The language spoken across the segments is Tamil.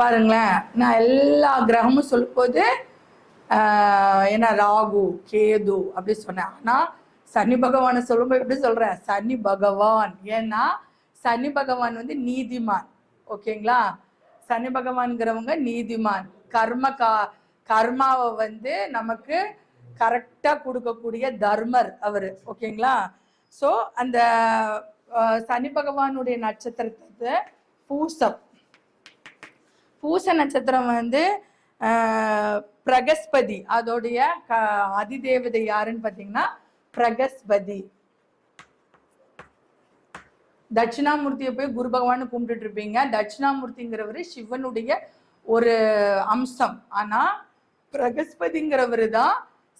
பாருங்களேன். நான் எல்லா கிரகமும் சொல்லும்போது என்ன ராகு கேது அப்படி சொன்னேன். ஆனா சனி பகவானை சொல்லும்போது எப்படி சொல்றேன்? சனி பகவான். ஏன்னா சனி பகவான் வந்து நீதிமான். ஓகேங்களா? சனி பகவான்கிறவங்க நீதிமான். கர்ம கா கர்மாவை வந்து நமக்கு கரெக்டா கொடுக்கக்கூடிய தர்மர் அவரு. ஓகேங்களா? ஸோ அந்த சனி பகவானுடைய நட்சத்திரத்தை பூசம். பூச நட்சத்திரம் வந்து பிரகஸ்பதி. அதோடைய க அதிதேவதை யாருன்னு பார்த்தீங்கன்னா பிரகஸ்பதி. தட்சிணாமூர்த்தியை போய் குரு பகவான் கும்பிட்டுட்டு இருப்பீங்க. தட்சிணாமூர்த்திங்கிறவர் சிவனுடைய ஒரு அம்சம். ஆனா பிரகஸ்பதிங்கிறவர் தான்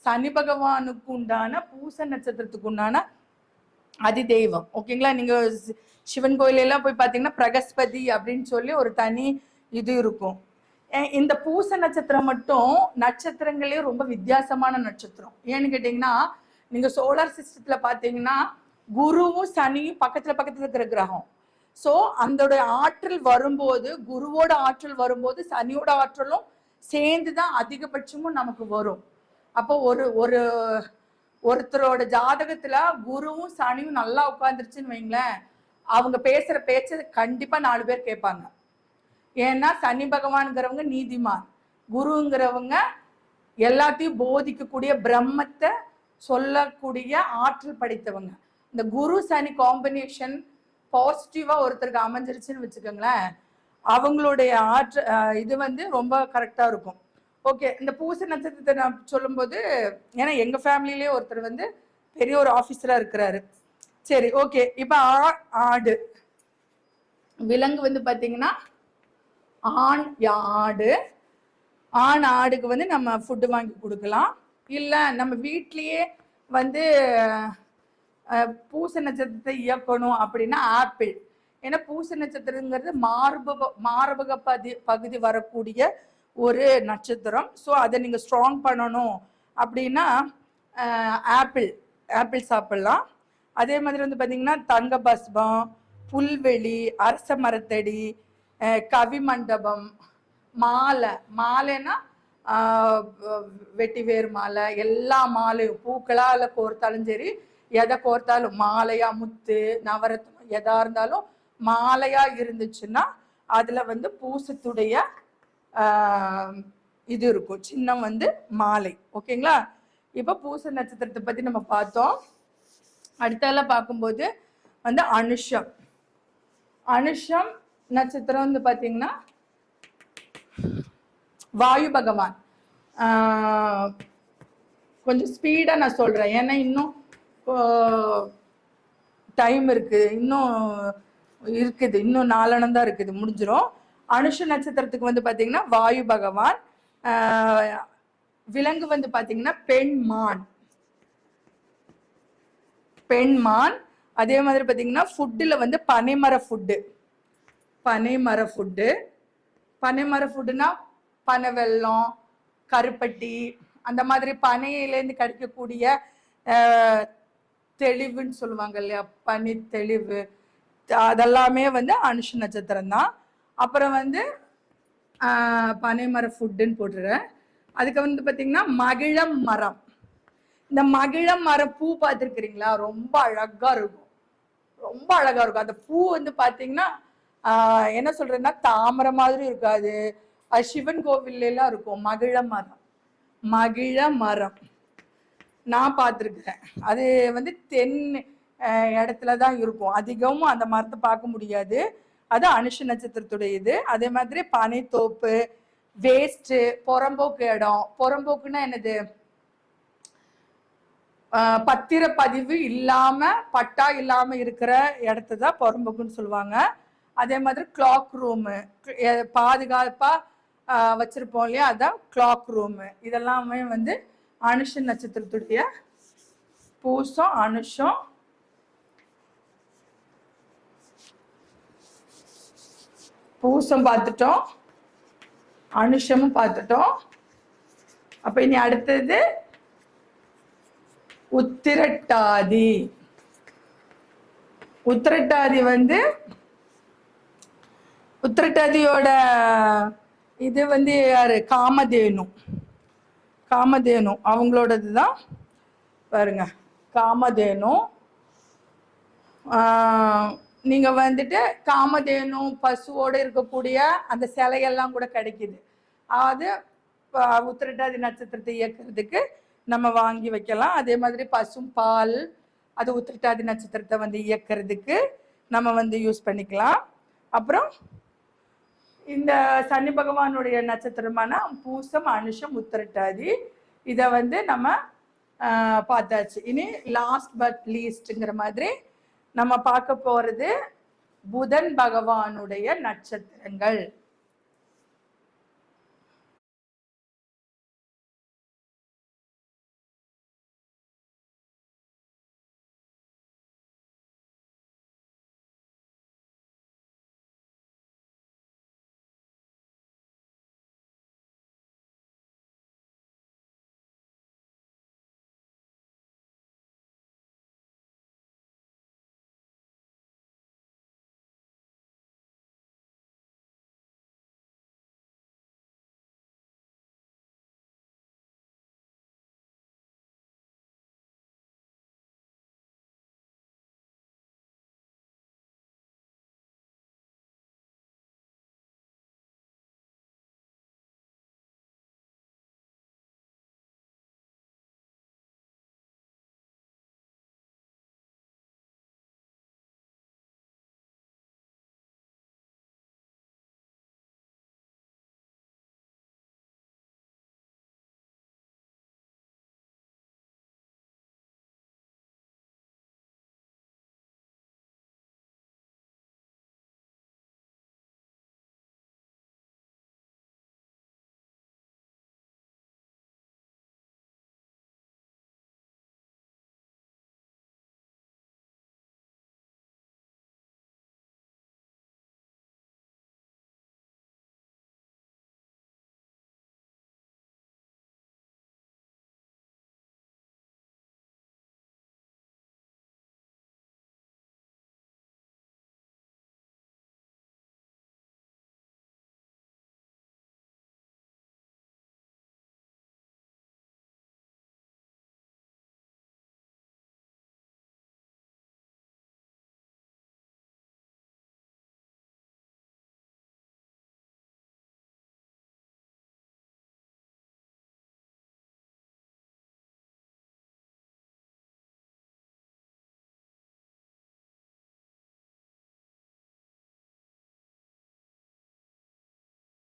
சனி பகவானுக்கு உண்டான பூச நட்சத்திரத்துக்கு உண்டான அதிதெய்வம். ஓகேங்களா? நீங்க சிவன் கோயிலெல்லாம் போய் பார்த்தீங்கன்னா பிரகஸ்பதி அப்படின்னு சொல்லி ஒரு தனி இது இருக்கும். இந்த பூச நட்சத்திரம் மட்டும் நட்சத்திரங்களே ரொம்ப வித்தியாசமான நட்சத்திரம். ஏன்னு கேட்டீங்கன்னா நீங்க சோலார் சிஸ்டத்துல பாத்தீங்கன்னா குருவும் சனியும் பக்கத்துல பக்கத்துல இருக்கிற கிரகம். ஸோ அந்த ஆற்றல் வரும்போது குருவோட ஆற்றல் வரும்போது சனியோட ஆற்றலும் சேர்ந்து தான் அதிகபட்சமும் நமக்கு வரும். அப்போ ஒரு ஒரு ஒருத்தரோட ஜாதகத்துல குருவும் சனியும் நல்லா உட்காந்துருச்சுன்னு வைங்களேன் அவங்க பேசுற பேச்சை கண்டிப்பா நாலு பேர் கேட்பாங்க. ஏன்னா சனி பகவான்ங்கிறவங்க நீதிமான். குருங்கிறவங்க எல்லாத்தையும் போதிக்கக்கூடிய பிரம்மத்தை சொல்லக்கூடிய ஆற்றல் படைத்தவங்க. இந்த குரு சனி காம்பினேஷன் பாசிட்டிவா ஒருத்தருக்கு அமைஞ்சிருச்சுன்னு வச்சுக்கோங்களேன் அவங்களுடைய ஆற்ற இது வந்து ரொம்ப கரெக்டா இருக்கும். ஓகே இந்த பூச நட்சத்திரத்தை நான் சொல்லும்போது ஏன்னா எங்க ஃபேமிலிலேயே ஒருத்தர் வந்து பெரிய ஒரு ஆஃபீஸரா இருக்கிறாரு. சரி ஓகே இப்போ ஆ- ஆடு. விலங்கு வந்து பார்த்தீங்கன்னா ஆண் யா- ஆடு ஆண் ஆடுக்கு வந்து நம்ம ஃபுட்டு வாங்கி கொடுக்கலாம். இல்லை நம்ம வீட்லேயே வந்து பூச நட்சத்திரத்தை இயக்கணும் அப்படின்னா ஆப்பிள். ஏன்னா பூச நட்சத்திரங்கிறது மார்பக மார்பக பதி பகுதி வரக்கூடிய ஒரு நட்சத்திரம். ஸோ அதை நீங்கள் ஸ்ட்ராங் பண்ணணும் அப்படின்னா ஆப்பிள் ஆப்பிள் சாப்பிட்லாம். அதே மாதிரி வந்து பார்த்தீங்கன்னா தங்க பஸ்பம் புல்வெளி அரச மரத்தடி கவி மண்டபம் மாலை. மாலைன்னா வெட்டிவேர் மாலை. எல்லா மாலையும். பூக்களால் கோர்த்தாலும் சரி எதை கோர்த்தாலும். மாலையா முத்து நவரத்னம் எதா இருந்தாலும் மாலையா இருந்துச்சுன்னா அதுல வந்து பூசத்துடைய இது இருக்கும். சின்னம் வந்து மாலை. ஓகேங்களா? இப்போ பூச நட்சத்திரத்தை பத்தி நம்ம பார்த்தோம். அடுத்தால பார்க்கும்போது வந்து அனுஷம். அனுஷம் நட்சத்திரம் வந்து பார்த்தீங்கன்னா வாயு பகவான். கொஞ்சம் ஸ்பீடாக நான் சொல்கிறேன் ஏன்னா இன்னும் டைம் இருக்குது இன்னும் இருக்குது. இன்னும் நாலணம் தான் இருக்குது. முடிஞ்சிரும். அனுஷ நட்சத்திரத்துக்கு வந்து பார்த்தீங்கன்னா வாயு பகவான். விலங்கு வந்து பார்த்தீங்கன்னா பெண் மான். பெண் மான். அதே மாதிரி பார்த்தீங்கன்னா ஃபுட்டில் வந்து பனைமர ஃபுட்டு பனைமர ஃபுட்டு பனைமர ஃபுட்டுனா பனை வெல்லம் கருப்பட்டி அந்த மாதிரி பனையிலேருந்து கிடைக்கக்கூடிய தெளிவுன்னு சொல்லுவாங்க இல்லையா? பனி தெளிவு. அதெல்லாமே வந்து அனுஷ நட்சத்திரம் தான். அப்புறம் வந்து பனைமர ஃபுட்டுன்னு போட்டுறேன் அதுக்கு வந்து பார்த்தீங்கன்னா மகிழம் மரம். இந்த மகிழம் மரம் பூ பார்த்துருக்குறீங்களா? ரொம்ப அழகாக இருக்கும். ரொம்ப அழகாக இருக்கும். அந்த பூ வந்து பார்த்தீங்கன்னா என்ன சொல்றதுன்னா தாமரை மாதிரி இருக்காது. சிவன் கோவில் எல்லாம் இருக்கும். மகிழ மரம். மகிழ மரம். நான் பார்த்துருக்குறேன். அது வந்து தென் இடத்துல தான் இருக்கும். அதிகமும் அந்த மரத்தை பார்க்க முடியாது. அது அனுஷ நட்சத்திரத்துடைய இது அதே மாதிரி பனைத்தோப்பு வேஸ்ட்டு புறம்போக்கு இடம். புறம்போக்குன்னா என்னது? பத்திர பத்திரப்பதிவு இல்லாம பட்டா இல்லாம இருக்கிற இடத்த தான் புறம்போக்குன்னு சொல்லுவாங்க. அதே மாதிரி கிளாக் ரூமு பாதுகாப்பா வச்சுருப்போம் வச்சிருப்போம் இல்லையா? அதான் கிளாக் ரூமு இதெல்லாமே வந்து அனுஷ நட்சத்திரத்துடைய பூசம் அனுஷம். பூசம் பார்த்துட்டோம். அனுஷமும் பார்த்துட்டோம். அப்ப இனி அடுத்தது உத்திரட்டாதி. உத்திரட்டாதி வந்து உத்திரட்டாதியோட இது வந்து யாரு? காமதேனு. காமதேனு. அவங்களோடது தான் பாருங்க. காமதேனு. நீங்கள் நீங்க வந்துட்டு காமதேனு பசுவோட இருக்கக்கூடிய அந்த சிலையெல்லாம் கூட கிடைக்குது. அது உத்திரட்டாதி நட்சத்திரத்தை இயக்குறதுக்கு நம்ம வாங்கி வைக்கலாம். அதே மாதிரி பசும் பால் அது உத்திரட்டாதி நட்சத்திரத்தை வந்து இயக்குறதுக்கு நம்ம வந்து யூஸ் பண்ணிக்கலாம். அப்புறம் இந்த சனி பகவானுடைய நட்சத்திரமான பூசம் அனுஷம் உத்திரட்டாதி. இதை வந்து நம்ம பார்த்தாச்சு. இனி லாஸ்ட் பட் லீஸ்ட்ங்கிற மாதிரி நம்ம பார்க்க போகிறது புதன் பகவானுடைய நட்சத்திரங்கள்.